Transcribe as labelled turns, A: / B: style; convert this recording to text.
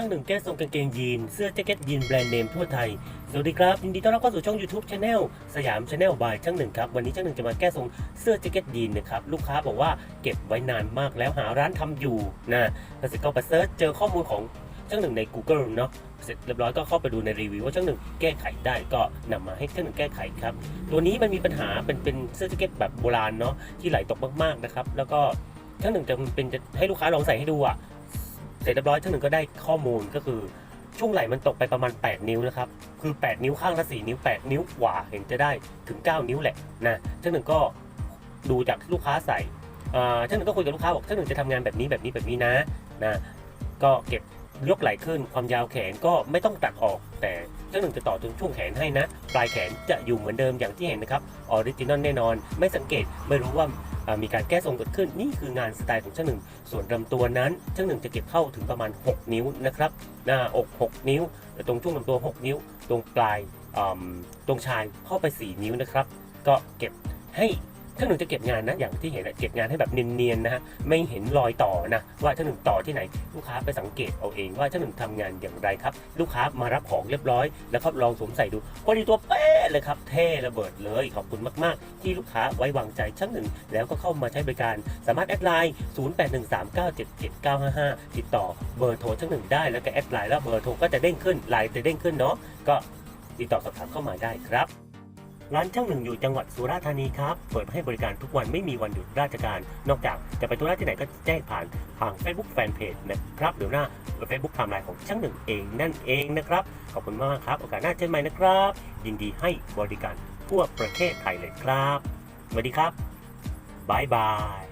A: ช่างหนึ่งแก้ทรงกางเกงยีน เสื้อแจ็คเก็ตยีนแบรนด์เนมทั่วไทย สวัสดีครับ ยินดีต้อนรับเข้าสู่ช่อง YouTube Channel สยามชาแนลบายช่างหนึ่งครับ วันนี้ช่างหนึ่งจะมาแก้ทรงเสื้อแจ็คเก็ตยีนนะครับ ลูกค้าบอกว่าเก็บไว้นานมากแล้วหาร้านทำอยู่นะแล้วเสร็จก็ไปเซิร์ชเจอข้อมูลของช่างหนึ่งใน Google เนาะเสร็จเรียบร้อยก็เข้าไปดูในรีวิวว่าช่างหนึ่งแก้ไขได้ก็นำมาให้ช่างหนึ่งแก้ไขครับ ตัวนี้มันมีปัญหาเป็นเป็นเสื้อแจ็คเก็ตแบบโบราณเนาะที่ไหลตกมากๆนะครับแล้วก็ช่างหนึ่งจะเป็นจะให้ลูกค้าลองใส่ให้ดูอะ ร็จเรียบร้อยช่างหนึ่งก็ได้ข้อมูลก็คือช่วงไหล่มันตกไปประมาณ 8 นิ้วนะครับ คือ 8 นิ้วข้างละ 4 นิ้ว 8 นิ้วกว่าเห็นจะได้ถึง 9 นิ้วแหละนะช่างหนึ่งก็ดูจากลูกค้าใส่อ่าช่างหนึ่งก็คุยกับลูกค้าบอกช่างหนึ่งจะทำงานแบบนี้แบบนี้แบบนี้นะนะ ก็เก็บยกไหล่ขึ้นความยาวแขนก็ไม่ต้องตัดออกแต่ ช่างหนึ่งจะต่อตรงช่วงแขนให้นะ ปลายแขนจะอยู่เหมือนเดิมอย่างที่เห็นนะครับออริจินอลแน่นอน ไม่สังเกตไม่รู้ว่ามีการแก้ทรงเกิดขึ้นนี่คืองานสไตล์ของช่างหนึ่ง ส่วนลำตัวนั้นช่างหนึ่งจะเก็บเข้าถึงประมาณ 6 นิ้วนะครับหน้าอก 6 นิ้วตรงช่วงลำตัว 6 นิ้ว ตรงปลายตรงชายเข้าไป 4 นิ้วนะครับ ก็เก็บให้ ช่าหนึ่งจะเก็บงานนะอย่างที่เห็นอะเก็บงานให้แบบเนียนๆนะฮะไม่เห็นรอยต่อนะว่าช่าหนึ่งต่อที่ไหนลูกค้าไปสังเกตเอาเองว่าช่าหนึ่งทำงานอย่างไรครับ ลูกค้ามารับของเรียบร้อย แล้วก็ลองสวมใส่ดูพอดีตัวเป๊ะเลยครับเท่ระเบิดเลยขอบคุณมากๆ ที่ลูกค้าไว้วางใจช่างหนึ่ง แล้วก็เข้ามาใช้บริการสามารถแอดไลน์ 0813977955 ติดต่อเบอร์โทรช่างหนึ่งได้แล้วก็แอดไลน์แล้วเบอร์โทรก็จะเด้งขึ้นไลน์จะเด้งขึ้นเนาะก็ติดต่อสอบถามเข้ามาได้ครับ ร้านช่างหนึ่งอยู่จังหวัดสุราษฎร์ธานีครับ เปิดให้บริการทุกวันไม่มีวันหยุดราชการ นอกจากจะไปธุระที่ไหนก็แจ้งผ่านทาง Facebook Fanpage นะครับหรือหน้า Facebook ไทม์ไลน์ของช่างหนึ่งเองนั่นเองนะครับ ขอบคุณมากครับ โอกาสหน้าเจอกันใหม่นะครับ ยินดีให้บริการทั่วประเทศไทยเลยครับสวัสดีครับบายบาย